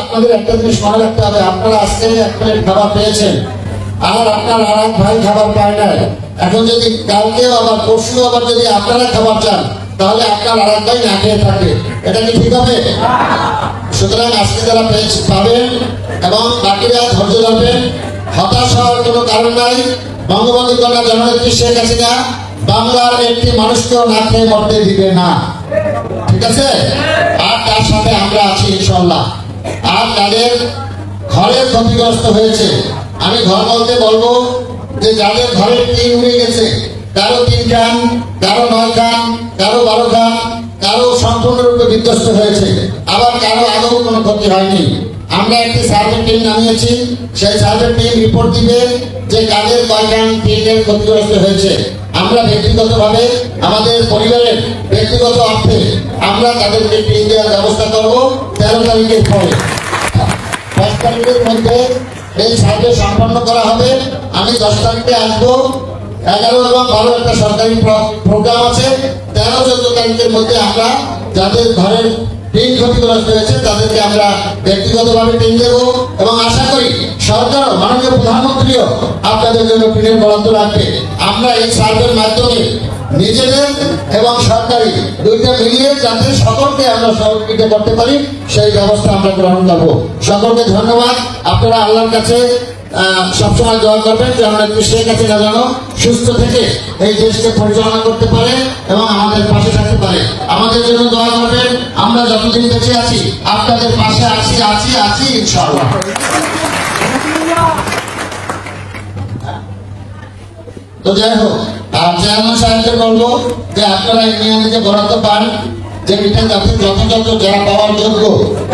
আপনাদের একটা জিনিস মনে রাখতে হবে। আপনারা আজকে এক প্লেট খাবার পেয়েছেন আর আপনার আর এক ভাই খাবার পায় না এখন যদি কালকেও আবার পরশু আবার যদি আপনারা খাবার চান, তাহলে আপনার আর এক ভাই না খেয়ে থাকে। এটা কি ঠিক হবে? সুতরাং আজকে যারা পেয়েছে, পাবেন এবং বাকিরা ধৈর্য ধরবেন। হতাশ হওয়ার কোনো কারণ নাই। বঙ্গবন্ধু কন্যা জননেত্রী শেখ হাসিনা বাংলার একটি মানুষকেও না খেয়ে মরতে দিবে না। ঠিক আছে? আর তার সাথে আমরা আছি ইনশাল্লাহ আর তাদের ঘরে ক্ষতিগ্রস্ত হয়েছে। আমি ঘর বলতে বলব যে যাদের ঘরের টিন উড়ে গেছে, কারও তিন খান কারও নয় খান কারও বারো খান কারও সম্পূর্ণরূপে বিধ্বস্ত হয়েছে। আবার কারও আদৌ কোনো ক্ষতি হয়নি। আমরা একটি সার্ভে টিম নামিয়েছি। সেই সার্ভে টিম রিপোর্ট দিবে যে কাদের কয়খান টিনের ক্ষতিগ্রস্ত হয়েছে। আমরা ব্যক্তিগতভাবে আমাদের পরিবারের ব্যক্তিগত অর্থে আমরা তাদেরকে টিন দেওয়ার ব্যবস্থা করব তেরো তারিখের পরে। দশ তারিখের মধ্যে এই সার্ভে সম্পন্ন করা হবে। আমি দশ তারিখে আসব। এগারো এবং বারো একটা সরকারি প্রোগ্রাম আছে। তেরো চোদ্দ তারিখের মধ্যে আমরা যাদের ঘরের ঋণ ক্ষতিগ্রস্ত হয়েছে, তাদেরকে আমরা ব্যক্তিগতভাবে ঋণ দেবো এবং আশা করি সরকার মাননীয় প্রধানমন্ত্রীও আপনাদের জন্য ঋণের বরাদ্দ রাখবে। আমরা এই সার্ভের মাধ্যমে নিজেদের এবং সরকারি দুইটা মিলিয়ে যাতে সকলকে আমরা সহযোগিতা করতে পারি, সেই ব্যবস্থা আমরা গ্রহণ করব। সকলকে ধন্যবাদ। আপনারা আল্লাহর কাছে সবসময় দোয়া করবেন যে আমরা যেন সুস্থ থেকে এই দেশকে পরিচালনা করতে পারে এবং আমাদের পাশে থাকতে পারে। আমাদের জন্য দোয়া করবেন, আমরা যতদিন বেঁচে আছি, আপনাদের পাশে আছি আছি আছি, ইনশাআল্লাহ। তো যাই হোক চেয়ারম্যান সাহেবকে বলব যে আপনারা ইউনিয়নে যে বরাদ্দ পান। যে এটা যাতে যথাযথ যারা পাওয়ার যোগ্য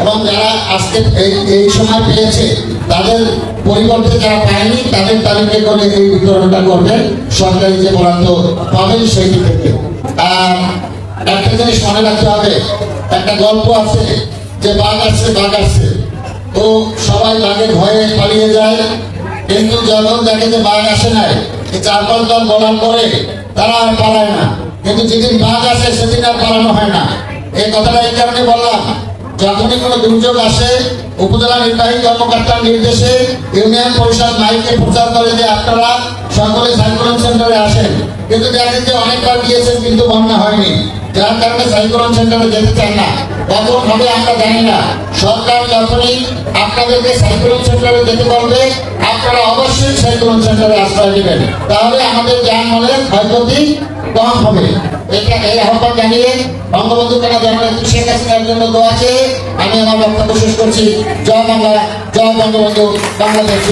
এবং যারা আজকে এই এই সময় পেয়েছে, তাদের পরিবর্তে যারা পায়নি, তাদের তালিকা করে এই বিতরণটা করবেন। সরকারি যে বরাদ্দ পাবেন সেই থেকে। আর একটা জিনিস মনে রাখতে হবে, একটা গল্প আছে যে বাঘ আসছে বাঘ আসছে। তো সবাই বাঘের ভয়ে পালিয়ে যায়, কিন্তু যখন দেখে যে বাঘ আসে নাই চার পাঁচ দল বলার পরে তারা আর পালায় না। কিন্তু যেদিন বাঘ আসে, সেদিন আর পালানো হয় না। এই কথাটা এই কারণে বললাম যখনই কোনো দুর্যোগ আসে, উপজেলা নির্বাহী কর্মকর্তার নির্দেশে ইউনিয়ন পরিষদ মাইকে প্রচার করে যে আপনারা সকলে সাইক্লোন সেন্টারে আসেন। কিন্তু দেখেন যে অনেকবার গিয়েছেন কিন্তু বন্যা হয়নি। যার কারণে সাইক্লোন সেন্টারে যেতে চান না। কখন হবে আমরা জানি না। সরকার যখনই আপনাদেরকে সাইক্লোন সেন্টারে যেতে বলবে আপনারা অবশ্যই সাইক্লোন সেন্টারে আশ্রয় নেবেন। তাহলে আমাদের যানবাহনের ক্ষয়ক্ষতি কম হবে। এটা এই আহ্বান জানিয়ে বঙ্গবন্ধু কেনা জননেত্রী শেখ হাসিনার জন্য আমি আমার বক্তব্য শেষ করছি। জয় বাংলা, জয় বঙ্গবন্ধু, বাংলাদেশ